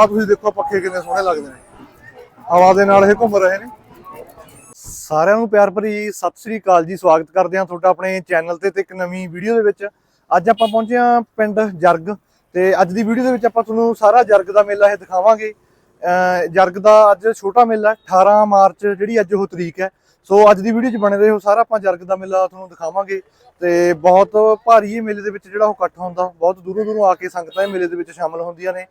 ਆਹ ਤੁਸੀਂ ਦੇਖੋ ਪੱਖੇ ਕਿੰਨੇ ਸੋਹਣੇ ਲੱਗਦੇ ਨੇ। ਹਵਾ ਦੇ ਨਾਲ ਇਹ ਘੁੰਮ ਰਹੇ ਨੇ। ਸਾਰਿਆਂ ਨੂੰ ਪਿਆਰ ਭਰੀ ਸਤਿ ਸ੍ਰੀ ਅਕਾਲ ਜੀ ਸਵਾਗਤ ਕਰਦੇ ਹਾਂ ਤੁਹਾਡਾ ਆਪਣੇ ਚੈਨਲ ਤੇ ਤੇ ਇੱਕ ਨਵੀਂ ਵੀਡੀਓ ਦੇ ਵਿੱਚ। ਅੱਜ ਆਪਾਂ ਪਹੁੰਚੇ ਹਾਂ ਪਿੰਡ ਜਰਗ ਤੇ ਅੱਜ ਦੀ ਵੀਡੀਓ ਦੇ ਵਿੱਚ ਆਪਾਂ ਤੁਹਾਨੂੰ ਸਾਰਾ ਜਰਗ ਦਾ ਮੇਲਾ ਇਹ ਦਿਖਾਵਾਂਗੇ। ਜਰਗ ਦਾ ਅੱਜ ਛੋਟਾ ਮੇਲਾ ਹੈ, 18 ਮਾਰਚ ਜਿਹੜੀ ਅੱਜ ਉਹ ਤਰੀਕ ਹੈ। ਸੋ ਅੱਜ ਦੀ ਵੀਡੀਓ 'ਚ ਬਣੇ ਰਹੋ ਸਾਰਾ ਆਪਾਂ ਜਰਗ ਦਾ ਮੇਲਾ ਤੁਹਾਨੂੰ ਦਿਖਾਵਾਂਗੇ ਤੇ ਬਹੁਤ ਭਾਰੀ ਇਹ ਮੇਲੇ ਦੇ ਵਿੱਚ ਜਿਹੜਾ ਉਹ ਇਕੱਠ ਹੁੰਦਾ ਬਹੁਤ ਦੂਰੋਂ ਦੂਰੋਂ ਆ ਕੇ ਸੰਗਤਾਂ ਇਹ ਮੇਲੇ ਦੇ ਵਿੱਚ ਸ਼ਾਮਲ ਹੁੰਦੀਆਂ ਨੇ।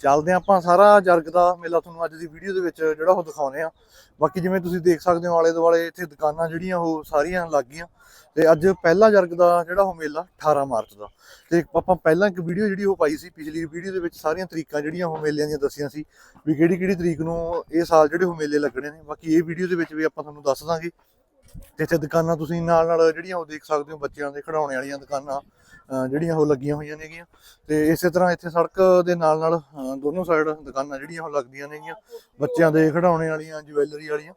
ਚੱਲਦੇ ਹਾਂ ਆਪਾਂ ਸਾਰਾ ਜਰਗ ਦਾ ਮੇਲਾ ਤੁਹਾਨੂੰ ਅੱਜ ਦੀ ਵੀਡੀਓ ਦੇ ਵਿੱਚ ਜਿਹੜਾ ਉਹ ਦਿਖਾਉਨੇ ਆ ਬਾਕੀ ਜਿਵੇਂ ਤੁਸੀਂ ਦੇਖ ਸਕਦੇ ਹੋ ਆਲੇ ਦੁਆਲੇ ਇੱਥੇ ਦੁਕਾਨਾਂ ਜਿਹੜੀਆਂ ਉਹ ਸਾਰੀਆਂ ਲੱਗ ਗਈਆਂ। ਤੇ ਅੱਜ ਪਹਿਲਾ ਜਰਗ ਦਾ ਜਿਹੜਾ ਉਹ ਮੇਲਾ 18 ਮਾਰਚ ਦਾ। ਤੇ ਆਪਾਂ ਪਹਿਲਾਂ ਇੱਕ ਵੀਡੀਓ ਜਿਹੜੀ ਉਹ ਪਾਈ ਸੀ, ਪਿਛਲੀ ਵੀਡੀਓ ਦੇ ਵਿੱਚ ਸਾਰੀਆਂ ਤਰੀਕਾਂ ਜਿਹੜੀਆਂ ਉਹ ਮੇਲਿਆਂ ਦੀਆਂ ਦੱਸੀਆਂ ਸੀ ਵੀ ਕਿਹੜੀ ਕਿਹੜੀ ਤਰੀਕ ਨੂੰ ਇਹ ਸਾਲ ਜਿਹੜੇ ਉਹ ਮੇਲੇ ਲੱਗਣੇ ਨੇ। ਬਾਕੀ ਇਹ ਵੀਡੀਓ ਦੇ ਵਿੱਚ ਵੀ ਆਪਾਂ ਤੁਹਾਨੂੰ ਦੱਸ ਦਾਂਗੇ। ਤੇ ਇੱਥੇ ਦੁਕਾਨਾਂ ਤੁਸੀਂ ਨਾਲ ਨਾਲ ਜਿਹੜੀਆਂ ਉਹ ਦੇਖ ਸਕਦੇ ਹੋ ਬੱਚਿਆਂ ਦੇ ਖਿਡੌਣੇ ਵਾਲੀਆਂ ਦੁਕਾਨਾਂ ਜਿਹੜੀਆਂ ਉਹ ਲੱਗੀਆਂ ਹੋਈਆਂ ਨੇਗੀਆਂ। ਤੇ ਇਸੇ ਤਰ੍ਹਾਂ ਇੱਥੇ ਸੜਕ ਦੇ ਨਾਲ ਨਾਲ, ਅਹ, ਦੋਨੋਂ ਸਾਈਡ ਦੁਕਾਨਾਂ ਜਿਹੜੀਆਂ ਉਹ ਲੱਗਦੀਆਂ ਨੇਗੀਆਂ, ਬੱਚਿਆਂ ਦੇ ਖਿਡੌਣੇ ਵਾਲੀਆਂ ਜਵੈਲਰੀ ਵਾਲੀਆਂ।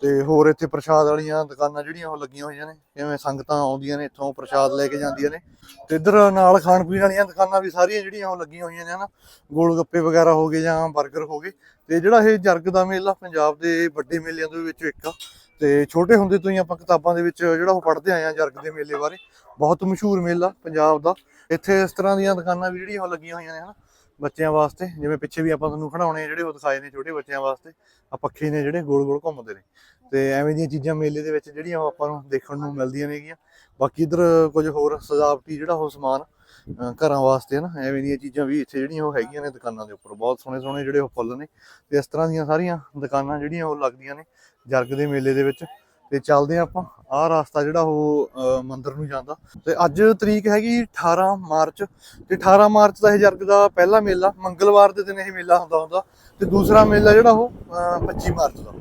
ਤੇ ਹੋਰ ਇੱਥੇ ਪ੍ਰਸ਼ਾਦ ਵਾਲੀਆਂ ਦੁਕਾਨਾਂ ਜਿਹੜੀਆਂ ਉਹ ਲੱਗੀਆਂ ਹੋਈਆਂ ਨੇ, ਜਿਵੇਂ ਸੰਗਤਾਂ ਆਉਂਦੀਆਂ ਨੇ, ਇੱਥੋਂ ਪ੍ਰਸ਼ਾਦ ਲੈ ਕੇ ਜਾਂਦੀਆਂ ਨੇ। ਤੇ ਇੱਧਰ ਨਾਲ ਖਾਣ ਪੀਣ ਵਾਲੀਆਂ ਦੁਕਾਨਾਂ ਵੀ ਸਾਰੀਆਂ ਜਿਹੜੀਆਂ ਉਹ ਲੱਗੀਆਂ ਹੋਈਆਂ ਨੇ, ਹਨਾ। ਗੋਲ ਗੱਪੇ ਵਗੈਰਾ ਹੋ ਗਏ ਜਾਂ 버ਗਰ ਹੋ ਗਏ। ਤੇ ਜਿਹੜਾ ਇਹ ਜਰਗ ਦਾ ਮੇਲਾ ਪੰਜਾਬ ਦੇ ਵੱਡੇ ਮੇਲਿਆਂ ਦੇ ਵਿੱਚ ਇੱਕ ਆ ਤੇ ਛੋਟੇ ਹੁੰਦੇ ਤੋਂ ਹੀ ਆਪਾਂ ਕਿਤਾਬਾਂ ਦੇ ਵਿੱਚ ਜਿਹੜਾ ਉਹ ਪੜ੍ਹਦੇ ਆਏ ਆ ਜਰਗ ਦੇ ਮੇਲੇ ਬਾਰੇ। ਬਹੁਤ ਮਸ਼ਹੂਰ ਮੇਲਾ ਪੰਜਾਬ ਦਾ। ਇੱਥੇ ਇਸ ਤਰ੍ਹਾਂ ਦੀਆਂ ਦੁਕਾਨਾਂ ਵੀ ਜਿਹੜੀਆਂ ਉਹ ਲੱਗੀਆਂ ਹੋਈਆਂ ਨੇ ਹਨਾ, ਬੱਚਿਆਂ ਵਾਸਤੇ। ਜਿਵੇਂ ਪਿੱਛੇ ਵੀ ਆਪਾਂ ਤੁਹਾਨੂੰ ਖਿਡੌਣੇ ਜਿਹੜੇ ਉਹ ਦਿਖਾਏ ਨੇ ਛੋਟੇ ਬੱਚਿਆਂ ਵਾਸਤੇ। ਆ ਪੱਖੇ ਨੇ ਜਿਹੜੇ ਗੋਲ ਗੋਲ ਘੁੰਮਦੇ ਨੇ। ਤੇ ਐਵੇਂ ਦੀਆਂ ਚੀਜ਼ਾਂ ਮੇਲੇ ਦੇ ਵਿੱਚ ਜਿਹੜੀਆਂ ਉਹ ਆਪਾਂ ਨੂੰ ਦੇਖਣ ਨੂੰ ਮਿਲਦੀਆਂ ਨੇਗੀਆਂ। ਬਾਕੀ ਇਧਰ ਕੁਝ ਹੋਰ ਸਜਾਵਟੀ ਜਿਹੜਾ ਉਹ ਸਮਾਨ ਘਰਾਂ ਵਾਸਤੇ ਹਨਾ, ਐਵੇਂ ਦੀਆਂ ਚੀਜ਼ਾਂ ਵੀ ਇੱਥੇ ਜਿਹੜੀਆਂ ਉਹ ਹੈਗੀਆਂ ਨੇ ਦੁਕਾਨਾਂ ਦੇ ਉੱਪਰ। ਬਹੁਤ ਸੋਹਣੇ ਸੋਹਣੇ ਜਿਹੜੇ ਉਹ ਫੁੱਲ ਨੇ। ਤੇ ਇਸ ਤਰ੍ਹਾਂ ਦੀਆਂ ਸਾਰੀਆਂ ਦੁਕਾਨਾਂ ਜਿਹੜੀਆਂ ਉਹ ਲੱਗਦੀਆਂ ਨੇ। ਜਰਗ ਦੇ ਮੇਲੇ ਦੇ ਵਿੱਚ। ਤੇ ਚੱਲਦੇ ਆਪਾਂ। ਆਹ ਰਸਤਾ ਜਿਹੜਾ ਉਹ ਮੰਦਿਰ ਨੂੰ ਜਾਂਦਾ। ਤੇ ਅੱਜ ਤਰੀਕ ਹੈਗੀ 18 ਮਾਰਚ। ਤੇ 18 ਮਾਰਚ ਦਾ ਇਹ ਜਰਗ ਦਾ ਪਹਿਲਾ ਮੇਲਾ, ਮੰਗਲਵਾਰ ਦੇ ਦਿਨ ਇਹ ਮੇਲਾ ਹੁੰਦਾ ਹੁੰਦਾ। ਤੇ ਦੂਸਰਾ ਮੇਲਾ ਜਿਹੜਾ ਉਹ, ਅਹ 25 ਮਾਰਚ ਦਾ।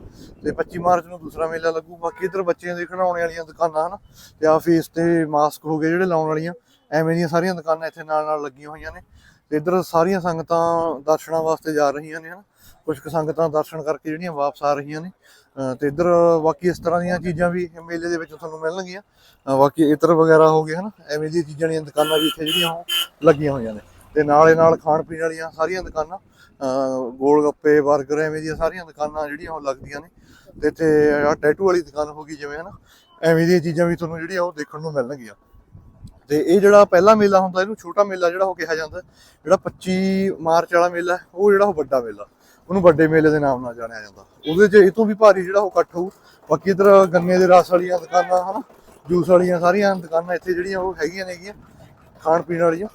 ਤੇ 25 ਮਾਰਚ ਨੂੰ ਦੂਸਰਾ ਮੇਲਾ ਲੱਗੂ। ਬਾਕੀ ਇਧਰ ਬੱਚਿਆਂ ਦੇ ਖਿਡੌਣੇ ਵਾਲੀਆਂ ਦੁਕਾਨਾਂ, ਹਨ। ਤੇ ਆ ਫੇਸ ਤੇ ਮਾਸਕ ਹੋ ਗਏ ਜਿਹੜੇ ਲਾਉਣ ਵਾਲੀਆਂ। ਐਵੇਂ ਦੀਆਂ ਸਾਰੀਆਂ ਦੁਕਾਨਾਂ ਇੱਥੇ ਨਾਲ ਨਾਲ ਲੱਗੀਆਂ ਹੋਈਆਂ ਨੇ। ਤੇ ਇਧਰ ਸਾਰੀਆਂ ਸੰਗਤਾਂ ਦਰਸ਼ਨਾਂ ਵਾਸਤੇ ਜਾ ਰਹੀਆਂ ਨੇ ਹਨ। ਕੁਝ ਕੁ ਸੰਗਤਾਂ ਦਰਸ਼ਨ ਕਰਕੇ ਜਿਹੜੀਆਂ ਵਾਪਸ ਆ ਰਹੀਆਂ ਨੇ। ਅਹ ਤੇ ਇਧਰ ਬਾਕੀ ਇਸ ਤਰ੍ਹਾਂ ਦੀਆਂ ਚੀਜ਼ਾਂ ਵੀ ਮੇਲੇ ਦੇ ਵਿੱਚ ਤੁਹਾਨੂੰ ਮਿਲਣਗੀਆਂ। ਬਾਕੀ ਇਤਰ ਵਗੈਰਾ ਹੋ ਗਏ ਹਨ, ਐਵੇਂ ਦੀਆਂ ਚੀਜ਼ਾਂ ਦੀਆਂ ਦੁਕਾਨਾਂ ਵੀ ਇੱਥੇ ਜਿਹੜੀਆਂ ਉਹ ਲੱਗੀਆਂ ਹੋਈਆਂ ਨੇ। ਤੇ ਨਾਲੇ ਨਾਲ ਖਾਣ ਪੀਣ ਵਾਲੀਆਂ ਸਾਰੀਆਂ ਦੁਕਾਨਾਂ ਗੋਲ ਗੱਪੇ 버ਗਰ ਐਵੇਂ ਦੀਆਂ ਸਾਰੀਆਂ ਦੁਕਾਨਾਂ ਜਿਹੜੀਆਂ ਉਹ ਲੱਗਦੀਆਂ ਨੇ। ਤੇ ਇੱਥੇ ਆਹ ਟੈਟੂ ਵਾਲੀ ਦੁਕਾਨ ਹੋ ਗਈ ਜਿਵੇਂ ਹਨਾ, ਐਵੇਂ ਦੀਆਂ ਚੀਜ਼ਾਂ ਵੀ ਤੁਹਾਨੂੰ ਜਿਹੜੀਆਂ ਉਹ ਦੇਖਣ ਨੂੰ ਮਿਲਣਗੀਆਂ। ਤੇ ਇਹ ਜਿਹੜਾ ਪਹਿਲਾ ਮੇਲਾ ਹੁੰਦਾ, ਇਹਨੂੰ ਛੋਟਾ ਮੇਲਾ ਜਿਹੜਾ ਉਹ ਕਿਹਾ ਜਾਂਦਾ, ਜਿਹੜਾ 25 ਮਾਰਚ ਵਾਲਾ ਮੇਲਾ ਉਹ ਜਿਹੜਾ ਉਹ ਵੱਡਾ ਮੇਲਾ, ਉਹਨੂੰ ਵੱਡੇ ਮੇਲੇ ਦੇ ਨਾਮ ਨਾਲ ਜਾਣਿਆ ਜਾਂਦਾ। ਉਹਦੇ 'ਚ ਇਹ ਤੋਂ ਵੀ ਭਾਰੀ ਜਿਹੜਾ ਉਹ ਇਕੱਠ ਹੋਊ, ਬਾਕੀ ਇਧਰ ਗੰਨੇ ਦੇ ਰਸ ਵਾਲੀਆਂ ਦੁਕਾਨਾਂ, ਹਨਾ, ਜੂਸ ਵਾਲੀਆਂ ਸਾਰੀਆਂ ਦੁਕਾਨਾਂ ਇੱਥੇ ਜਿਹੜੀਆਂ ਉਹ ਹੈਗੀਆਂ ਨੇਗੀਆਂ ਖਾਣ ਪੀਣ ਵਾਲੀਆਂ।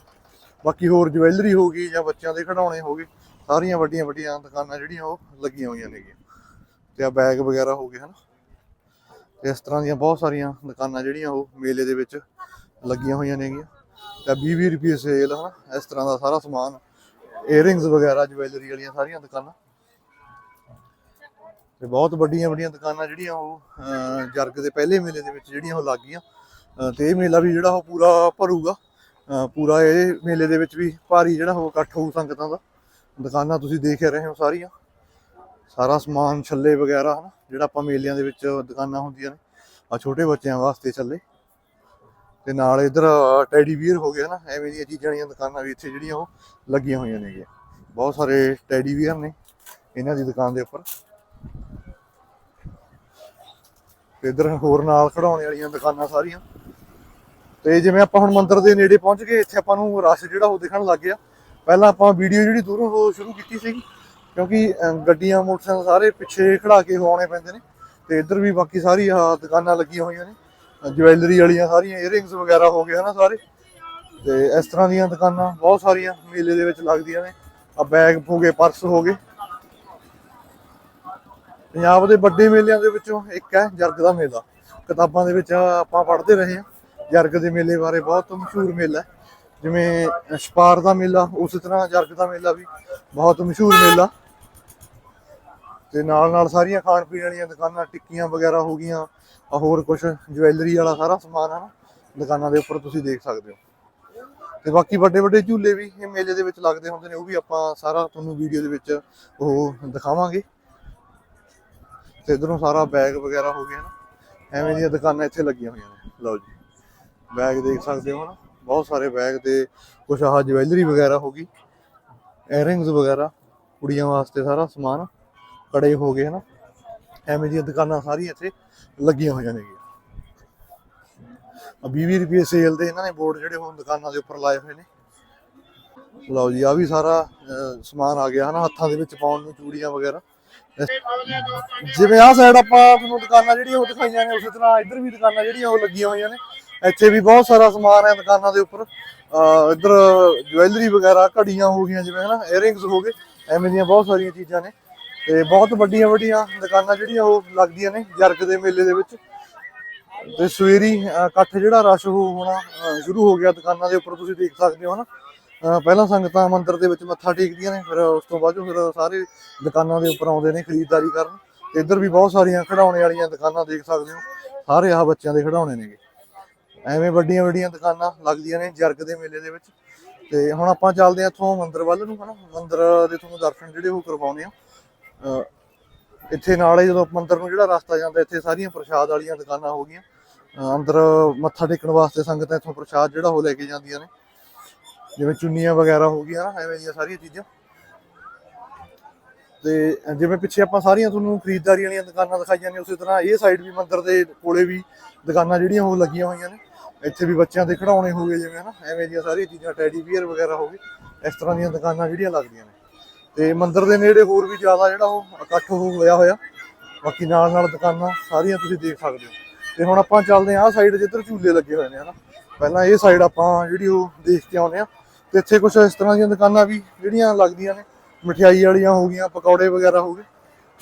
ਬਾਕੀ ਹੋਰ ਜਵੈਲਰੀ ਹੋ ਗਈ ਜਾਂ ਬੱਚਿਆਂ ਦੇ ਖਿਡੌਣੇ ਹੋ ਗਏ, ਸਾਰੀਆਂ ਵੱਡੀਆਂ ਵੱਡੀਆਂ ਦੁਕਾਨਾਂ ਜਿਹੜੀਆਂ ਉਹ ਲੱਗੀਆਂ ਹੋਈਆਂ ਨੇਗੀਆਂ ਤੇ ਆ ਬੈਗ ਵਗੈਰਾ ਹੋ ਗਏ, ਹਨਾ। ਇਸ ਤਰ੍ਹਾਂ ਦੀਆਂ ਬਹੁਤ ਸਾਰੀਆਂ ਦੁਕਾਨਾਂ ਜਿਹੜੀਆਂ ਉਹ ਮੇਲੇ ਦੇ ਵਿੱਚ ਲੱਗੀਆਂ ਹੋਈਆਂ ਨੇਗੀਆਂ। ਤੇ 20 20 ਰੁਪਏ ਸੇਲ ਹਨਾ, ਇਸ ਤਰ੍ਹਾਂ ਦਾ ਸਾਰਾ ਸਮਾਨ। ਏਅਰਿੰਗਸ ਵਗੈਰਾ ਜਵੈਲਰੀ ਵਾਲੀਆਂ ਸਾਰੀਆਂ ਦੁਕਾਨਾਂ। ਤੇ ਬਹੁਤ ਵੱਡੀਆਂ ਵੱਡੀਆਂ ਦੁਕਾਨਾਂ ਜਿਹੜੀਆਂ ਉਹ ਜਰਗ ਦੇ ਪਹਿਲੇ ਮੇਲੇ ਦੇ ਵਿੱਚ ਜਿਹੜੀਆਂ ਉਹ ਲੱਗ ਗਈਆਂ। ਤੇ ਇਹ ਮੇਲਾ ਵੀ ਜਿਹੜਾ ਉਹ ਪੂਰਾ ਭਰੂਗਾ। ਪੂਰਾ ਇਹ ਮੇਲੇ ਦੇ ਵਿੱਚ ਵੀ ਭਾਰੀ ਜਿਹੜਾ ਉਹ ਇਕੱਠ ਹੋਊ ਸੰਗਤਾਂ ਦਾ। ਦੁਕਾਨਾਂ ਤੁਸੀਂ ਦੇਖ ਰਹੇ ਹੋ ਸਾਰੀਆਂ। ਸਾਰਾ ਸਮਾਨ, ਛੱਲੇ ਵਗੈਰਾ, ਹਨਾ, ਜਿਹੜਾ ਆਪਾਂ ਮੇਲਿਆਂ ਦੇ ਵਿੱਚ ਦੁਕਾਨਾਂ ਹੁੰਦੀਆਂ ਨੇ। ਆ ਛੋਟੇ ਬੱਚਿਆਂ ਵਾਸਤੇ ਛੱਲੇ। ਤੇ ਨਾਲ ਇਧਰ ਟੈਡੀ ਵੀਅਰ ਹੋ ਗਿਆ ਨਾ, ਐਵੇਂ ਦੀਆਂ ਚੀਜ਼ਾਂ ਦੀਆਂ ਦੁਕਾਨਾਂ ਵੀ ਇੱਥੇ ਜਿਹੜੀਆਂ ਉਹ ਲੱਗੀਆਂ ਹੋਈਆਂ ਨੇਗੀਆਂ ਬਹੁਤ ਸਾਰੇ ਟੈਡੀ ਵੀਅਰ ਨੇ ਇਹਨਾਂ ਦੀ ਦੁਕਾਨ ਦੇ ਉੱਪਰ। ਤੇ ਇਧਰ ਹੋਰ ਨਾਲ ਖੜਾਉਣੇ ਵਾਲੀਆਂ ਦੁਕਾਨਾਂ ਸਾਰੀਆਂ। ਤੇ ਜਿਵੇਂ ਆਪਾਂ ਹੁਣ ਮੰਦਿਰ ਦੇ ਨੇੜੇ ਪਹੁੰਚ ਗਏ, ਇੱਥੇ ਆਪਾਂ ਨੂੰ ਰਸ਼ ਜਿਹੜਾ ਉਹ ਦਿਖਣ ਲੱਗ ਗਿਆ। ਪਹਿਲਾਂ ਆਪਾਂ ਵੀਡੀਓ ਜਿਹੜੀ ਦੂਰੋਂ ਉਹ ਸ਼ੁਰੂ ਕੀਤੀ ਸੀ ਕਿਉਂਕਿ ਗੱਡੀਆਂ, ਮੋਟਰਸਾਈਕਲ ਸਾਰੇ ਪਿੱਛੇ ਖੜਾ ਕੇ ਆਉਣੇ ਪੈਂਦੇ ਨੇ। ਤੇ ਇੱਧਰ ਵੀ ਬਾਕੀ ਸਾਰੀ ਦੁਕਾਨਾਂ ਲੱਗੀਆਂ ਹੋਈਆਂ ਨੇ। ਜਵੈਲਰੀ ਵਾਲੀਆਂ ਸਾਰੀਆਂ ਏਅਰਿੰਗਸ ਵਗੈਰਾ ਹੋ ਗਏ ਹਨਾ ਸਾਰੇ। ਤੇ ਇਸ ਤਰ੍ਹਾਂ ਦੀਆਂ ਦੁਕਾਨਾਂ ਬਹੁਤ ਸਾਰੀਆਂ ਮੇਲੇ ਦੇ ਵਿੱਚ ਲੱਗਦੀਆਂ ਨੇ। ਆ ਬੈਗ ਹੋ ਗਏ ਪਰਸ ਹੋ ਗਏ। ਪੰਜਾਬ ਦੇ ਵੱਡੇ ਮੇਲਿਆਂ ਦੇ ਵਿੱਚੋਂ ਇੱਕ ਹੈ ਜਰਗ ਦਾ ਮੇਲਾ। ਕਿਤਾਬਾਂ ਦੇ ਵਿੱਚ ਆਪਾਂ ਪੜ੍ਹਦੇ ਰਹੇ ਹਾਂ। ਜਰਗ ਦੇ ਮੇਲੇ ਬਾਰੇ ਬਹੁਤ ਮਸ਼ਹੂਰ ਮੇਲਾ ਹੈ। ਜਿਵੇਂ ਛਪਾਰ ਦਾ ਮੇਲਾ, ਉਸੇ ਤਰ੍ਹਾਂ ਜਰਗ ਦਾ ਮੇਲਾ ਵੀ ਬਹੁਤ ਮਸ਼ਹੂਰ ਮੇਲਾ। ਤੇ ਨਾਲ ਨਾਲ ਸਾਰੀਆਂ ਖਾਣ ਪੀਣ ਵਾਲੀਆਂ ਦੁਕਾਨਾਂ, ਟਿੱਕੀਆਂ ਵਗੈਰਾ ਹੋ ਗਈਆਂ। ਆ ਹੋਰ ਕੁਝ ਜਵੈਲਰੀ ਵਾਲਾ ਸਾਰਾ ਸਮਾਨ ਹੈ ਨਾ, ਦੁਕਾਨਾਂ ਦੇ ਉੱਪਰ ਤੁਸੀਂ ਦੇਖ ਸਕਦੇ ਹੋ। ਤੇ ਬਾਕੀ ਵੱਡੇ ਵੱਡੇ ਝੂਲੇ ਵੀ ਇਹ ਮੇਲੇ ਦੇ ਵਿੱਚ ਲੱਗਦੇ ਹੁੰਦੇ ਨੇ, ਉਹ ਵੀ ਆਪਾਂ ਸਾਰਾ ਤੁਹਾਨੂੰ ਵੀਡੀਓ ਦੇ ਵਿੱਚ ਉਹ ਦਿਖਾਵਾਂਗੇ। ਤੇ ਇਧਰੋਂ ਸਾਰਾ ਬੈਗ ਵਗੈਰਾ ਹੋ ਗਿਆ ਨਾ, ਐਵੇਂ ਦੀਆਂ ਦੁਕਾਨਾਂ ਇੱਥੇ ਲੱਗੀਆਂ ਹੋਈਆਂ ਨੇ। ਲਓ ਜੀ ਬੈਗ ਦੇਖ ਸਕਦੇ ਹੋ ਨਾ ਬਹੁਤ ਸਾਰੇ ਬੈਗ ਤੇ ਕੁਝ ਆਹ ਜਵੈਲਰੀ ਵਗੈਰਾ ਹੋ ਗਈ ਏਅਰਿੰਗਸ ਵਗੈਰਾ, ਕੁੜੀਆਂ ਵਾਸਤੇ ਸਾਰਾ ਸਮਾਨ ਕੜੇ ਹੋ ਗਏ ਨਾ ਐਵੇਂ ਦੀਆਂ ਦੁਕਾਨਾਂ ਸਾਰੀਆਂ ਇੱਥੇ ਲੱਗੀਆਂ ਹੋਈਆਂ ਨੇ ਆ 20 ਰੁਪਏ ਸੇਲ ਦੇ ਇਹਨਾਂ ਨੇ ਬੋਰਡ ਜਿਹੜੇ ਹੁਣ ਦੁਕਾਨਾਂ ਦੇ ਉੱਪਰ ਲਾਏ ਹੋਏ ਨੇ। ਲਓ ਜੀ ਆ ਵੀ ਸਾਰਾ ਸਮਾਨ ਆ ਗਿਆ ਹਨਾ ਹੱਥਾਂ ਦੇ ਵਿੱਚ ਪਾਉਣ ਨੂੰ ਚੂੜੀਆਂ ਵਗੈਰਾ। ਜਿਵੇਂ ਆਹ ਸਾਈਡ ਆਪਾਂ ਤੁਹਾਨੂੰ ਦੁਕਾਨਾਂ ਜਿਹੜੀਆਂ ਉਹ ਦਿਖਾਈਆਂ ਨੇ ਉਸੇ ਤਰ੍ਹਾਂ ਇੱਧਰ ਵੀ ਦੁਕਾਨਾਂ ਜਿਹੜੀਆਂ ਉਹ ਲੱਗੀਆਂ ਹੋਈਆਂ ਨੇ। ਇੱਥੇ ਵੀ ਬਹੁਤ ਸਾਰਾ ਸਮਾਨ ਹੈ ਦੁਕਾਨਾਂ ਦੇ ਉੱਪਰ। ਅਹ, ਇੱਧਰ ਜਵੈਲਰੀ ਵਗੈਰਾ ਘੜੀਆਂ ਹੋ ਗਈਆਂ ਜਿਵੇਂ ਹਨਾ ਇਅਰਿੰਗਸ ਹੋ ਗਏ ਐਵੇਂ ਦੀਆਂ ਬਹੁਤ ਸਾਰੀਆਂ ਚੀਜ਼ਾਂ ਨੇ। ਤੇ ਬਹੁਤ ਵੱਡੀਆਂ ਵੱਡੀਆਂ ਦੁਕਾਨਾਂ ਜਿਹੜੀਆਂ ਉਹ ਲੱਗਦੀਆਂ ਨੇ ਜਰਗ ਦੇ ਮੇਲੇ ਦੇ ਵਿੱਚ। ਤੇ ਸਵੇਰੀ ਇਕੱਠ ਜਿਹੜਾ ਰਸ਼ ਹੋ ਹੋਣਾ ਸ਼ੁਰੂ ਹੋ ਗਿਆ ਦੁਕਾਨਾਂ ਦੇ ਉੱਪਰ ਤੁਸੀਂ ਦੇਖ ਸਕਦੇ ਹੋ ਹਨਾ ਅਹ, ਪਹਿਲਾਂ ਸੰਗਤਾਂ ਮੰਦਿਰ ਦੇ ਵਿੱਚ ਮੱਥਾ ਟੇਕਦੀਆਂ ਨੇ ਫਿਰ ਉਸ ਤੋਂ ਬਾਅਦ ਫਿਰ ਸਾਰੇ ਦੁਕਾਨਾਂ ਦੇ ਉੱਪਰ ਆਉਂਦੇ ਨੇ ਖਰੀਦਦਾਰੀ ਕਰਨ। ਤੇ ਇੱਧਰ ਵੀ ਬਹੁਤ ਸਾਰੀਆਂ ਖਿਡੌਣੇ ਵਾਲੀਆਂ ਦੁਕਾਨਾਂ ਦੇਖ ਸਕਦੇ ਹੋ ਸਾਰੇ ਆਹ ਬੱਚਿਆਂ ਦੇ ਖਿਡੌਣੇ ਨੇਗੇ। ਐਵੇਂ ਵੱਡੀਆਂ ਵੱਡੀਆਂ ਦੁਕਾਨਾਂ ਲੱਗਦੀਆਂ ਨੇ ਜਰਗ ਦੇ ਮੇਲੇ ਦੇ ਵਿੱਚ। ਤੇ ਹੁਣ ਆਪਾਂ ਚੱਲਦੇ ਹਾਂ ਇੱਥੋਂ ਮੰਦਿਰ ਵੱਲ ਨੂੰ ਹਨਾ। ਮੰਦਿਰ ਦੇ ਤੁਹਾਨੂੰ ਦਰਸ਼ਨ ਜਿਹੜੇ ਉਹ ਕਰਵਾਉਣੇ ਆ ਇੱਥੇ ਨਾਲ ਹੀ ਜਦੋਂ ਮੰਦਿਰ ਨੂੰ ਜਿਹੜਾ ਰਸਤਾ ਜਾਂਦਾ, ਇੱਥੇ ਸਾਰੀਆਂ ਪ੍ਰਸ਼ਾਦ ਵਾਲੀਆਂ ਦੁਕਾਨਾਂ ਹੋ ਗਈਆਂ। ਅੰਦਰ ਮੱਥਾ ਟੇਕਣ ਵਾਸਤੇ ਸੰਗਤਾਂ ਇੱਥੋਂ ਪ੍ਰਸ਼ਾਦ ਜਿਹੜਾ ਉਹ ਲੈ ਕੇ ਜਾਂਦੀਆਂ ਨੇ। ਜਿਵੇਂ ਚੁੰਨੀਆਂ ਵਗੈਰਾ ਹੋ ਗਈਆਂ ਨਾ, ਐਵੇਂ ਦੀਆਂ ਸਾਰੀਆਂ ਚੀਜ਼ਾਂ। ਤੇ ਜਿਵੇਂ ਪਿੱਛੇ ਆਪਾਂ ਸਾਰੀਆਂ ਤੁਹਾਨੂੰ ਖਰੀਦਦਾਰੀ ਵਾਲੀਆਂ ਦੁਕਾਨਾਂ ਦਿਖਾਈਆਂ ਨੇ, ਉਸੇ ਤਰ੍ਹਾਂ ਇਹ ਸਾਈਡ ਵੀ ਮੰਦਿਰ ਦੇ ਕੋਲੇ ਵੀ ਦੁਕਾਨਾਂ ਜਿਹੜੀਆਂ ਉਹ ਲੱਗੀਆਂ ਹੋਈਆਂ ਨੇ। ਇੱਥੇ ਵੀ ਬੱਚਿਆਂ ਦੇ ਖਿਡੌਣੇ ਹੋ ਗਏ, ਜਿਵੇਂ ਹਨਾ, ਐਵੇਂ ਦੀਆਂ ਸਾਰੀਆਂ ਚੀਜ਼ਾਂ, ਟੈਡੀ ਬੀਅਰ ਵਗੈਰਾ ਹੋ ਗਏ। ਇਸ ਤਰ੍ਹਾਂ ਦੀਆਂ ਦੁਕਾਨਾਂ ਜਿਹੜੀਆਂ ਲੱਗਦੀਆਂ ਨੇ। ਤੇ ਮੰਦਿਰ ਦੇ ਨੇੜੇ ਹੋਰ ਵੀ ਜ਼ਿਆਦਾ ਜਿਹੜਾ ਉਹ ਇਕੱਠ ਹੋ ਹੋਇਆ ਹੋਇਆ। ਬਾਕੀ ਨਾਲ ਨਾਲ ਦੁਕਾਨਾਂ ਸਾਰੀਆਂ ਤੁਸੀਂ ਦੇਖ ਸਕਦੇ ਹੋ। ਤੇ ਹੁਣ ਆਪਾਂ ਚੱਲਦੇ ਹਾਂ ਆਹ ਸਾਈਡ ਜਿੱਧਰ ਝੂਲੇ ਲੱਗੇ ਹੋਏ ਨੇ, ਹਨਾ। ਪਹਿਲਾਂ ਇਹ ਸਾਈਡ ਆਪਾਂ ਜਿਹੜੀ ਉਹ ਦੇਖ ਕੇ ਆਉਂਦੇ ਆ ਤੇ ਇੱਥੇ ਕੁਝ ਇਸ ਤਰ੍ਹਾਂ ਦੀਆਂ ਦੁਕਾਨਾਂ ਵੀ ਜਿਹੜੀਆਂ ਲੱਗਦੀਆਂ ਨੇ, ਮਠਿਆਈ ਵਾਲੀਆਂ ਹੋ ਗਈਆਂ, ਪਕੌੜੇ ਵਗੈਰਾ ਹੋ ਗਏ।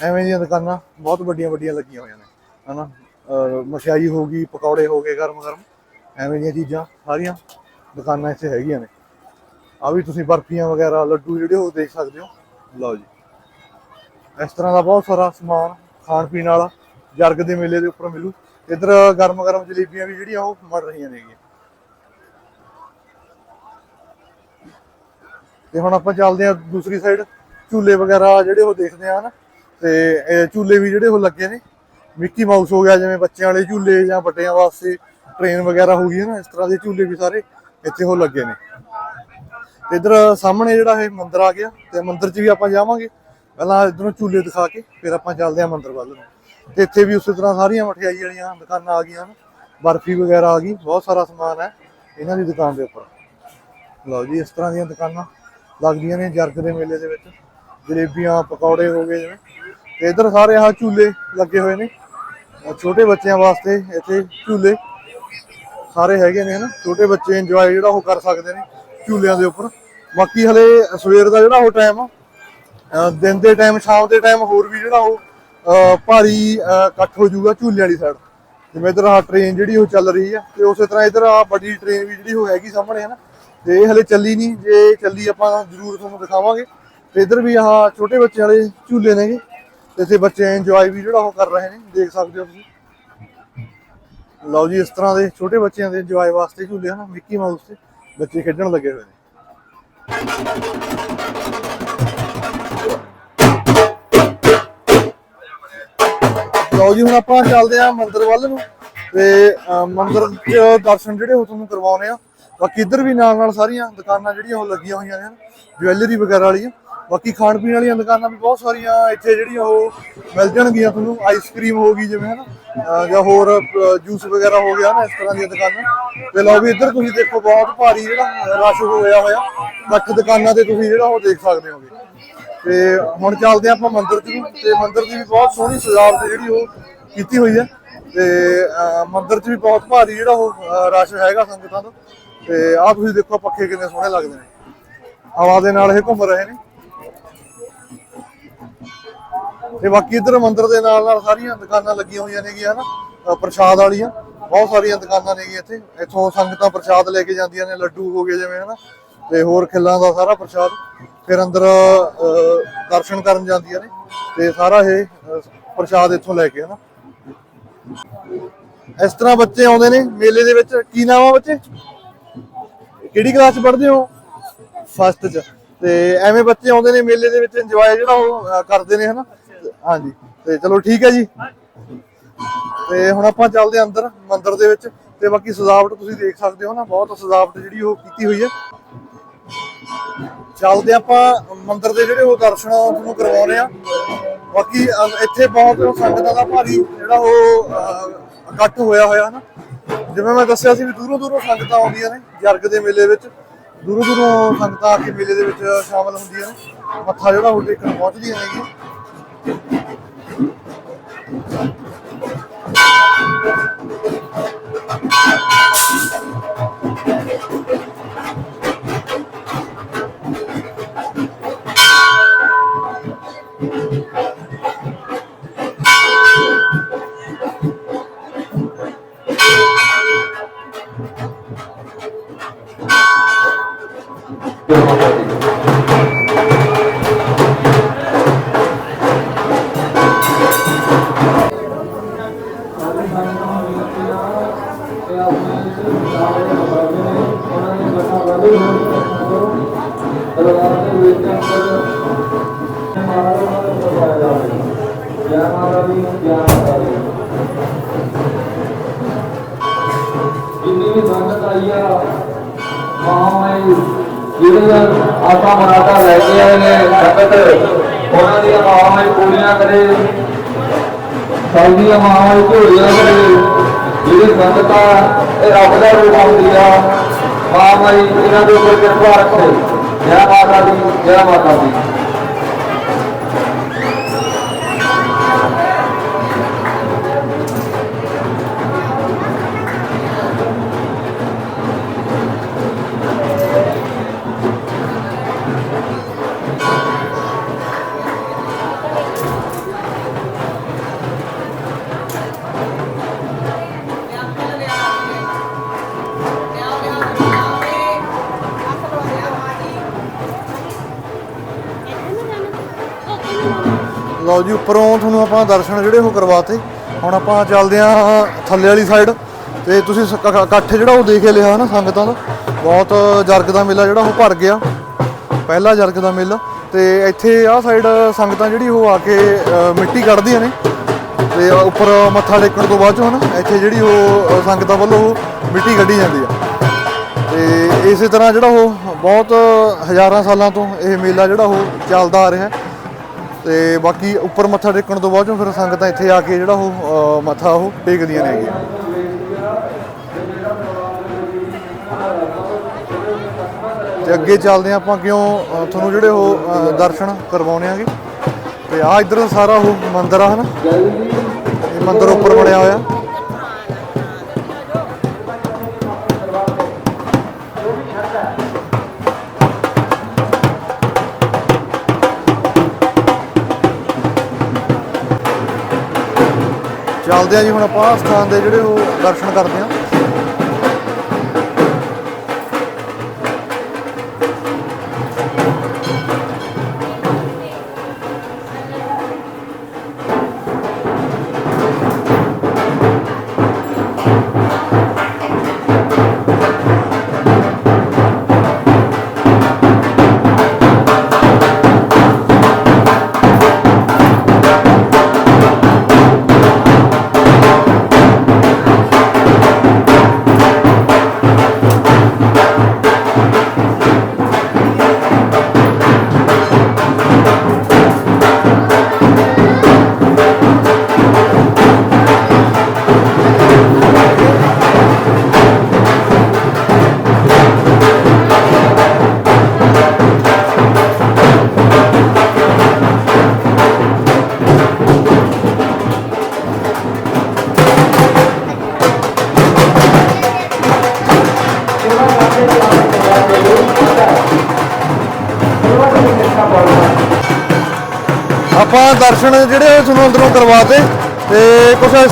ਐਵੇਂ ਦੀਆਂ ਦੁਕਾਨਾਂ ਬਹੁਤ ਵੱਡੀਆਂ ਵੱਡੀਆਂ ਲੱਗੀਆਂ ਹੋਈਆਂ ਨੇ, ਹਨਾ। ਅਹ ਮਠਿਆਈ ਹੋ ਗਈ, ਪਕੌੜੇ ਹੋ ਗਏ, ਗਰਮ ਗਰਮ। ਐਵੇਂ ਦੀਆਂ ਚੀਜ਼ਾਂ ਸਾਰੀਆਂ ਦੁਕਾਨਾਂ ਇੱਥੇ ਹੈਗੀਆਂ ਨੇ। ਆ ਵੀ ਤੁਸੀਂ ਬਰਫੀਆਂ ਵਗੈਰਾ, ਲੱਡੂ ਜਿਹੜੇ ਉਹ ਦੇਖ ਸਕਦੇ ਹੋ। ਲਓ ਜੀ। ਇਸ ਤਰ੍ਹਾਂ ਦਾ ਬਹੁਤ ਸਾਰਾ ਸਮਾਨ ਖਾਣ ਪੀਣ ਵਾਲਾ, ਜਰਗ ਦੇ ਮੇਲੇ ਦੇ ਉੱਪਰ ਮਿਲੂ। ਇੱਧਰ ਗਰਮ ਗਰਮ ਜਲੇਬੀਆਂ ਵੀ ਜਿਹੜੀਆਂ ਉਹ ਮੜ ਰਹੀਆਂ ਨੇਗੀਆਂ ਤੇ ਹੁਣ ਆਪਾਂ ਚੱਲਦੇ ਆ ਦੂਸਰੀ ਸਾਈਡ ਝੂਲੇ ਵਗੈਰਾ ਜਿਹੜੇ ਉਹ ਦੇਖਦੇ ਆ ਨਾ। ਤੇ ਝੂਲੇ ਵੀ ਜਿਹੜੇ ਉਹ ਲੱਗੇ ਨੇ। ਮਿੱਕੀ ਮਾਊਸ ਹੋ ਗਿਆ, ਜਿਵੇਂ ਬੱਚਿਆਂ ਵਾਲੇ ਝੂਲੇ ਜਾਂ ਵੱਡਿਆਂ ਵਾਸਤੇ ਟ੍ਰੇਨ ਵਗੈਰਾ ਹੋ ਗਈ ਨਾ, ਇਸ ਤਰ੍ਹਾਂ ਦੇ ਝੂਲੇ ਵੀ ਸਾਰੇ ਇੱਥੇ ਉਹ ਲੱਗੇ ਨੇ। ਇਧਰ ਸਾਹਮਣੇ ਜਿਹੜਾ ਇਹ ਮੰਦਿਰ ਆ ਗਿਆ ਤੇ ਮੰਦਿਰ 'ਚ ਵੀ ਆਪਾਂ ਜਾਵਾਂਗੇ। ਪਹਿਲਾਂ ਇਧਰੋਂ ਝੂਲੇ ਦਿਖਾ ਕੇ ਫਿਰ ਆਪਾਂ ਚੱਲਦੇ ਹਾਂ ਮੰਦਿਰ ਵੱਲ ਨੂੰ। ਤੇ ਇੱਥੇ ਵੀ ਉਸੇ ਤਰ੍ਹਾਂ ਸਾਰੀਆਂ ਮਠਿਆਈ ਵਾਲੀਆਂ ਦੁਕਾਨਾਂ ਆ ਗਈਆਂ ਹਨ। ਬਰਫੀ ਵਗੈਰਾ ਆ ਗਈ, ਬਹੁਤ ਸਾਰਾ ਸਮਾਨ ਹੈ ਇਹਨਾਂ ਦੀ ਦੁਕਾਨ ਦੇ ਉੱਪਰ। ਲਓ ਜੀ, ਇਸ ਤਰ੍ਹਾਂ ਦੀਆਂ ਦੁਕਾਨਾਂ ਲੱਗਦੀਆਂ ਨੇ ਜਰਗ ਦੇ ਮੇਲੇ ਦੇ ਵਿੱਚ। ਜਲੇਬੀਆਂ, ਪਕੌੜੇ ਹੋ ਗਏ ਜਿਵੇਂ। ਤੇ ਇਧਰ ਸਾਰੇ ਆਹ ਝੂਲੇ ਲੱਗੇ ਹੋਏ ਨੇ। ਛੋਟੇ ਬੱਚਿਆਂ ਵਾਸਤੇ ਇੱਥੇ ਝੂਲੇ ਸਾਰੇ ਹੈਗੇ ਨੇ, ਹਨਾ। ਛੋਟੇ ਬੱਚੇ ਇੰਜੋਏ ਜਿਹੜਾ ਉਹ ਕਰ ਸਕਦੇ ਨੇ ਝੂਲਿਆਂ ਦੇ ਉੱਪਰ। ਬਾਕੀ ਹਲੇ ਸਵੇਰ ਦਾ ਜਿਹੜਾ ਉਹ ਟਾਈਮ ਆ ਦਿਨ ਦੇ ਟਾਈਮ ਸ਼ਾਮ ਦੇ ਟਾਈਮ ਹੋਰ ਵੀ ਜਿਹੜਾ ਉਹ ਭਾਰੀ ਇਕੱਠ ਹੋ ਜਾਊਗਾ ਝੂਲੇ ਵਾਲੀ ਸਾਈਡ ਜਿਵੇਂ ਇਧਰ ਆ ਟ੍ਰੇਨ ਜਿਹੜੀ ਉਹ ਚੱਲ ਰਹੀ ਹੈ ਤੇ ਉਸੇ ਤਰ੍ਹਾਂ ਇਧਰ ਆ ਵੱਡੀ ਟ੍ਰੇਨ ਵੀ ਜਿਹੜੀ ਉਹ ਹੈਗੀ ਸਾਹਮਣੇ ਹੈ ਨਾ, ਤੇ ਇਹ ਹਲੇ ਚੱਲੀ ਨਹੀਂ। ਜੇ ਚੱਲੀ ਆਪਾਂ ਜ਼ਰੂਰ ਤੁਹਾਨੂੰ ਦਿਖਾਵਾਂਗੇ। ਤੇ ਇਧਰ ਵੀ ਆਹ ਛੋਟੇ ਬੱਚਿਆਂ ਵਾਲੇ ਝੂਲੇ ਨੇਗੇ, ਤੇ ਇੱਥੇ ਬੱਚੇ ਇੰਜੋਏ ਵੀ ਜਿਹੜਾ ਉਹ ਕਰ ਰਹੇ ਨੇ, ਦੇਖ ਸਕਦੇ ਹੋ ਤੁਸੀਂ। ਲਓ ਜੀ, ਇਸ ਤਰ੍ਹਾਂ ਦੇ ਛੋਟੇ ਬੱਚਿਆਂ ਦੇ ਇੰਜੋਏ ਵਾਸਤੇ ਝੂਲੇ ਹਨ ਮਿੱਕੀ ਮਾਊਸ ਤੇ ਬੱਚੇ ਖੇਡਣ ਲੱਗੇ ਹੋਏ ਨੇ। ਲਓ ਜੀ ਹੁਣ ਆਪਾਂ ਚੱਲਦੇ ਆ ਮੰਦਿਰ ਵੱਲ ਨੂੰ ਤੇ ਅਹ, ਮੰਦਿਰ ਦੇ ਦਰਸ਼ਨ ਜਿਹੜੇ ਉਹ ਤੁਹਾਨੂੰ ਕਰਵਾਉਣੇ ਆ ਬਾਕੀ ਇੱਧਰ ਵੀ ਨਾਲ ਨਾਲ ਸਾਰੀਆਂ ਦੁਕਾਨਾਂ ਜਿਹੜੀਆਂ ਉਹ ਲੱਗੀਆਂ ਹੋਈਆਂ ਨੇ ਜਵੈਲਰੀ ਵਗੈਰਾ ਵਾਲੀਆਂ। ਬਾਕੀ ਖਾਣ ਪੀਣ ਵਾਲੀਆਂ ਦੁਕਾਨਾਂ ਵੀ ਬਹੁਤ ਸਾਰੀਆਂ ਇੱਥੇ ਜਿਹੜੀਆਂ ਉਹ ਮਿਲ ਜਾਣਗੀਆਂ ਤੁਹਾਨੂੰ ਆਈਸਕ੍ਰੀਮ ਹੋ ਗਈ ਜਿਵੇਂ ਹਨਾ ਅਹ, ਜਾਂ ਹੋਰ ਜੂਸ ਵਗੈਰਾ ਹੋ ਗਿਆ ਨਾ ਇਸ ਤਰ੍ਹਾਂ ਦੀਆਂ ਦੁਕਾਨਾਂ। ਤੇ ਲਓ ਵੀ ਇੱਧਰ ਤੁਸੀਂ ਦੇਖੋ ਬਹੁਤ ਭਾਰੀ ਜਿਹੜਾ ਰਸ਼ ਹੋਇਆ ਹੋਇਆ ਇਕੱਠ ਦੁਕਾਨਾਂ ਤੇ ਤੁਸੀਂ ਜਿਹੜਾ ਉਹ ਦੇਖ ਸਕਦੇ ਹੋਗੇ। ਤੇ ਹੁਣ ਚੱਲਦੇ ਆਪਾਂ ਮੰਦਿਰ 'ਚ ਨੂੰ ਤੇ ਮੰਦਿਰ ਦੀ ਵੀ ਬਹੁਤ ਸੋਹਣੀ ਸਜਾਵਟ ਜਿਹੜੀ ਉਹ ਕੀਤੀ ਹੋਈ ਹੈ। ਤੇ ਅਹ, ਮੰਦਿਰ 'ਚ ਵੀ ਬਹੁਤ ਭਾਰੀ ਜਿਹੜਾ ਉਹ ਰਸ਼ ਹੈਗਾ ਸੰਗਤਾਂ ਦਾ ਤੇ ਆਹ ਤੁਸੀਂ ਦੇਖੋ ਪੱਖੇ ਕਿੰਨੇ ਸੋਹਣੇ ਲੱਗਦੇ ਨੇ। ਹਵਾ ਦੇ ਨਾਲ ਇਹ ਘੁੰਮ ਰਹੇ ਨੇ। ਤੇ ਬਾਕੀ ਇਧਰ ਮੰਦਿਰ ਦੇ ਨਾਲ ਨਾਲ ਸਾਰੀਆਂ ਦੁਕਾਨਾਂ ਲੱਗੀਆਂ ਹੋਈਆਂ ਨੇਗੀਆਂ, ਹਨਾ? ਪ੍ਰਸ਼ਾਦ ਵਾਲੀਆਂ, ਬਹੁਤ ਸਾਰੀਆਂ ਦੁਕਾਨਾਂ ਨੇਗੀਆਂ ਇੱਥੇ। ਇੱਥੋਂ ਸੰਗਤਾਂ ਪ੍ਰਸ਼ਾਦ ਲੈ ਕੇ ਜਾਂਦੀਆਂ ਨੇ, ਲੱਡੂ ਹੋ ਗਏ ਜਿਵੇਂ, ਹਨਾ? ਤੇ ਹੋਰ ਖਿੱਲਾਂ ਦਾ ਸਾਰਾ ਪ੍ਰਸ਼ਾਦ ਫਿਰ ਅੰਦਰ ਦਰਸ਼ਨ ਕਰਨ ਜਾਂਦੀਆਂ ਨੇ। ਤੇ ਸਾਰਾ ਇਹ ਪ੍ਰਸ਼ਾਦ ਇੱਥੋਂ ਲੈ ਕੇ, ਹਨਾ? ਇਸ ਤਰ੍ਹਾਂ ਬੱਚੇ ਆਉਂਦੇ ਨੇ ਮੇਲੇ ਦੇ ਵਿੱਚ। ਕੀ ਨਾਮ ਆ ਬੱਚੇ? ਕਿਹੜੀ ਕਲਾਸ ਚ ਪੜ੍ਹਦੇ ਹੋ? ਫਸਟ ਚ। ਤੇ ਐਵੇਂ ਬੱਚੇ ਆਉਂਦੇ ਨੇ ਮੇਲੇ ਦੇ ਵਿੱਚ ਇੰਜੋਏ ਜਿਹੜਾ ਉਹ ਕਰਦੇ ਨੇ, ਹਨਾ? ਹਾਂਜੀ। ਤੇ ਚਲੋ ਠੀਕ ਹੈ ਜੀ। ਤੇ ਹੁਣ ਆਪਾਂ ਚੱਲਦੇ ਹਾਂ ਅੰਦਰ, ਮੰਦਿਰ ਦੇ ਵਿੱਚ। ਤੇ ਬਾਕੀ ਸਜਾਵਟ ਤੁਸੀਂ ਦੇਖ ਸਕਦੇ ਹੋ ਨਾ, ਬਹੁਤ ਸਜਾਵਟ ਜਿਹੜੀ ਉਹ ਕੀਤੀ ਹੋਈ ਹੈ। ਚੱਲਦੇ ਆਪਾਂ ਮੰਦਿਰ ਦੇ ਜਿਹੜੇ ਉਹ ਦਰਸ਼ਨ ਤੁਹਾਨੂੰ ਕਰਵਾਉਣੇ ਆ ਬਾਕੀ ਇੱਥੇ ਬਹੁਤ ਸੰਗਤਾਂ ਦਾ ਭਾਰੀ ਜਿਹੜਾ ਉਹ ਇਕੱਠ ਹੋਇਆ ਹੋਇਆ ਨਾ। ਜਿਵੇਂ ਮੈਂ ਦੱਸਿਆ ਸੀ ਵੀ ਦੂਰੋਂ ਦੂਰੋਂ ਸੰਗਤਾਂ ਆਉਂਦੀਆਂ ਨੇ, ਜਰਗ ਦੇ ਮੇਲੇ ਵਿੱਚ। ਦੂਰੋਂ ਦੂਰੋਂ ਸੰਗਤਾਂ ਆ ਕੇ ਮੇਲੇ ਦੇ ਵਿੱਚ ਸ਼ਾਮਲ ਹੁੰਦੀਆਂ ਨੇ। ਮੱਥਾ ਜਿਹੜਾ ਉਹ ਟੇਕਣ ਪਹੁੰਚਦੀਆਂ ਨੇਗੀਆਂ Thank you. ਵੀ ਸੰਗਤ ਆਈ ਆ। ਮਹਾਮਾਈ ਜਿਹੜੇ ਆਪਾਂ ਮਰਾਦਾ ਲੈ ਕੇ ਆਏ ਨੇ ਸੰਗਤ, ਉਹਨਾਂ ਦੀਆਂ ਮਹਾਮਾਈ ਪੂਰੀਆਂ ਕਰੇ। ਸਾਡੀਆਂ ਮਹਾਮਾਈ ਝੋਲੀਆਂ ਕਰੇ। ਜਿਹੜੀ ਸੰਗਤਾਂ ਇਹ ਰੱਬ ਦਾ ਰੂਪ ਹੁੰਦੀ ਆ। ਮਹਾਮਾਈ ਇਹਨਾਂ ਦੇ ਉੱਪਰ ਕਿਰਪਾ ਰੱਖੇ। ਜੈ ਮਾਤਾ ਦੀ, ਜੈ ਮਾਤਾ ਦੀ। ਲਓ ਜੀ, ਉੱਪਰੋਂ ਤੁਹਾਨੂੰ ਆਪਾਂ ਦਰਸ਼ਨ ਜਿਹੜੇ ਉਹ ਕਰਵਾਤੇ। ਹੁਣ ਆਪਾਂ ਚੱਲਦੇ ਆਂ ਥੱਲੇ ਵਾਲੀ ਸਾਈਡ ਤੇ ਤੁਸੀਂ ਸ- ਕ- ਇਕੱਠ ਜਿਹੜਾ ਉਹ ਦੇਖ ਹੀ ਲਿਆ ਨਾ ਸੰਗਤਾਂ ਦਾ। ਬਹੁਤ ਜਰਗ ਦਾ ਮੇਲਾ ਜਿਹੜਾ ਉਹ ਭਰ ਗਿਆ। ਪਹਿਲਾ ਜਰਗ ਦਾ ਮੇਲਾ। ਤੇ ਇੱਥੇ ਆਹ ਸਾਈਡ ਸੰਗਤਾਂ ਜਿਹੜੀ ਉਹ ਆ ਕੇ ਮਿੱਟੀ ਕੱਢਦੀਆਂ ਨੇ। ਤੇ ਉੱਪਰ ਮੱਥਾ ਟੇਕਣ ਤੋਂ ਬਾਅਦ ਚੋਂ ਹਨਾ ਇੱਥੇ ਜਿਹੜੀ ਉਹ ਸੰਗਤਾਂ ਵੱਲੋਂ ਉਹ ਮਿੱਟੀ ਕੱਢੀ ਜਾਂਦੀ ਆ। ਤੇ ਇਸੇ ਤਰ੍ਹਾਂ ਜਿਹੜਾ ਉਹ ਬਹੁਤ ਹਜ਼ਾਰਾਂ ਸਾਲਾਂ ਤੋਂ ਇਹ ਮੇਲਾ ਜਿਹੜਾ ਉਹ ਚੱਲਦਾ ਆ ਰਿਹਾ। ਹੈ ਤੇ ਬਾਕੀ ਉੱਪਰ ਮੱਥਾ ਟੇਕਣ ਤੋਂ ਬਾਅਦ ਚੋਂ ਫਿਰ ਸੰਗਤਾਂ ਇੱਥੇ ਆ ਕੇ ਜਿਹੜਾ ਉਹ ਮੱਥਾ ਉਹ ਟੇਕਦੀਆਂ ਨੇਗੀਆਂ। ਤੇ ਅੱਗੇ ਚੱਲਦੇ ਹਾਂ ਆਪਾਂ ਕਿਉਂ ਤੁਹਾਨੂੰ ਜਿਹੜੇ ਉਹ ਦਰਸ਼ਨ ਕਰਵਾਉਣੇ ਆਗੇ। ਤੇ ਆ ਇਧਰ ਸਾਰਾ ਉਹ ਮੰਦਿਰ ਆ ਹਨਾ? ਇਹ ਮੰਦਿਰ ਉੱਪਰ ਬਣਿਆ ਹੋਇਆ। ਚੱਲਦੇ ਆ ਜੀ ਹੁਣ ਆਪਾਂ ਸਥਾਨ ਦੇ ਜਿਹੜੇ ਉਹ ਦਰਸ਼ਨ ਕਰਦੇ ਆ।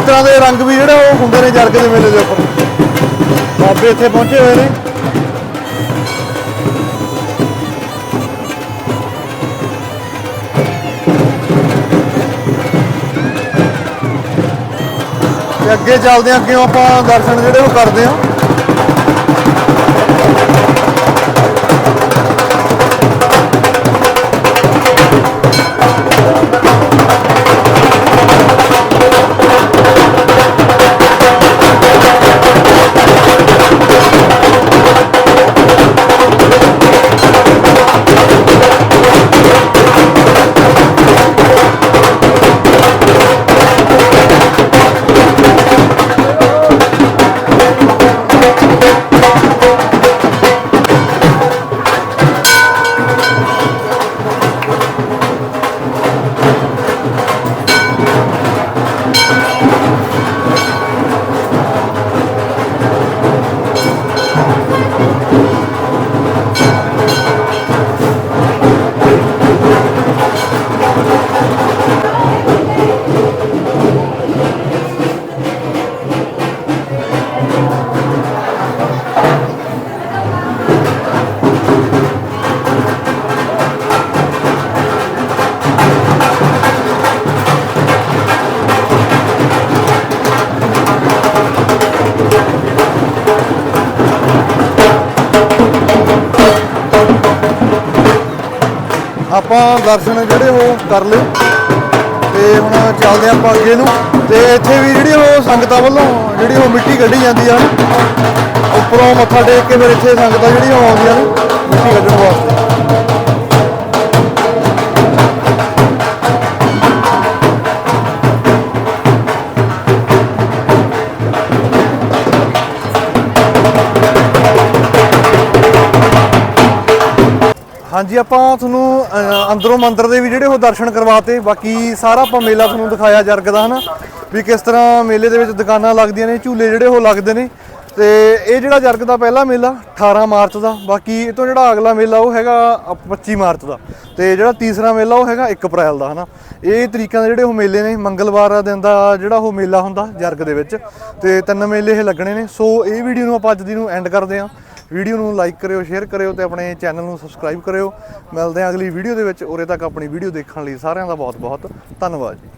ਇਸ ਤਰ੍ਹਾਂ ਦੇ ਰੰਗ ਵੀ ਜਿਹੜੇ ਉਹ ਹੁੰਦੇ ਨੇ ਜਰਗ ਦੇ ਮੇਲੇ ਦੇ ਉੱਪਰ। ਬਾਬੇ ਇੱਥੇ ਪਹੁੰਚੇ ਹੋਏ ਨੇ। ਤੇ ਅੱਗੇ ਚੱਲਦੇ ਹਾਂ, ਅੱਗੇ ਆਪਾਂ ਦਰਸ਼ਨ ਜਿਹੜੇ ਉਹ ਕਰਦੇ ਹਾਂ। ਆਪਾਂ ਦਰਸ਼ਨ ਜਿਹੜੇ ਉਹ ਕਰ ਲਏ। ਤੇ ਹੁਣ ਚੱਲਦੇ ਹਾਂ ਆਪਾਂ ਅੱਗੇ ਨੂੰ। ਤੇ ਇੱਥੇ ਵੀ ਜਿਹੜੀ ਉਹ ਸੰਗਤਾਂ ਵੱਲੋਂ ਜਿਹੜੀ ਉਹ ਮਿੱਟੀ ਕੱਢੀ ਜਾਂਦੀ ਆ। ਉੱਪਰੋਂ ਮੱਥਾ ਟੇਕ ਕੇ ਫਿਰ ਇੱਥੇ ਸੰਗਤਾਂ ਜਿਹੜੀਆਂ ਉਹ ਆਉਂਦੀਆਂ ਨੇ, ਮਿੱਟੀ ਕੱਢਣ ਵਾਸਤੇ। ਹਾਂਜੀ, ਆਪਾਂ ਤੁਹਾਨੂੰ ਅੰਦਰੋਂ ਮੰਦਿਰ ਦੇ ਵੀ ਜਿਹੜੇ ਉਹ ਦਰਸ਼ਨ ਕਰਵਾਤੇ, ਬਾਕੀ ਸਾਰਾ ਆਪਾਂ ਮੇਲਾ ਤੁਹਾਨੂੰ ਦਿਖਾਇਆ ਜਰਗ ਦਾ, ਹਨਾ? ਵੀ ਕਿਸ ਤਰ੍ਹਾਂ ਮੇਲੇ ਦੇ ਵਿੱਚ ਦੁਕਾਨਾਂ ਲੱਗਦੀਆਂ ਨੇ, ਝੂਲੇ ਜਿਹੜੇ ਉਹ ਲੱਗਦੇ ਨੇ। ਤੇ ਇਹ ਜਿਹੜਾ ਜਰਗ ਦਾ ਪਹਿਲਾ ਮੇਲਾ 18 ਮਾਰਚ ਦਾ, ਬਾਕੀ ਇਹ ਤੋਂ ਜਿਹੜਾ ਅਗਲਾ ਮੇਲਾ ਉਹ ਹੈਗਾ ਅ- 25 ਮਾਰਚ ਦਾ। ਤੇ ਜਿਹੜਾ ਤੀਸਰਾ ਮੇਲਾ ਉਹ ਹੈਗਾ 1 ਅਪ੍ਰੈਲ ਦਾ, ਹਨਾ? ਇਹ ਤਰੀਕਾਂ ਦੇ ਜਿਹੜੇ ਉਹ ਮੇਲੇ ਨੇ, ਮੰਗਲਵਾਰ ਦਿਨ ਦਾ ਜਿਹੜਾ ਉਹ ਮੇਲਾ ਹੁੰਦਾ ਜਰਗ ਦੇ ਵਿੱਚ। ਤੇ ਤਿੰਨ ਮੇਲੇ ਇਹ ਲੱਗਣੇ ਨੇ, ਸੋ ਇਹ ਵੀਡੀਓ ਨੂੰ ਆਪਾਂ ਅੱਜ ਦੀ ਨੂੰ ਐਂਡ ਕਰਦੇ ਹਾਂ ਵੀਡੀਓ ਨੂੰ ਲਾਈਕ ਕਰਿਓ, ਸ਼ੇਅਰ ਕਰਿਓ ਤੇ ਆਪਣੇ ਚੈਨਲ ਨੂੰ ਸਬਸਕ੍ਰਾਈਬ ਕਰਿਓ। ਮਿਲਦੇ ਹਾਂ ਅਗਲੀ ਵੀਡੀਓ ਦੇ ਵਿੱਚ। ਉਰੇ ਤੱਕ ਆਪਣੀ ਵੀਡੀਓ ਦੇਖਣ ਲਈ ਸਾਰਿਆਂ ਦਾ ਬਹੁਤ ਬਹੁਤ ਧੰਨਵਾਦ ਜੀ।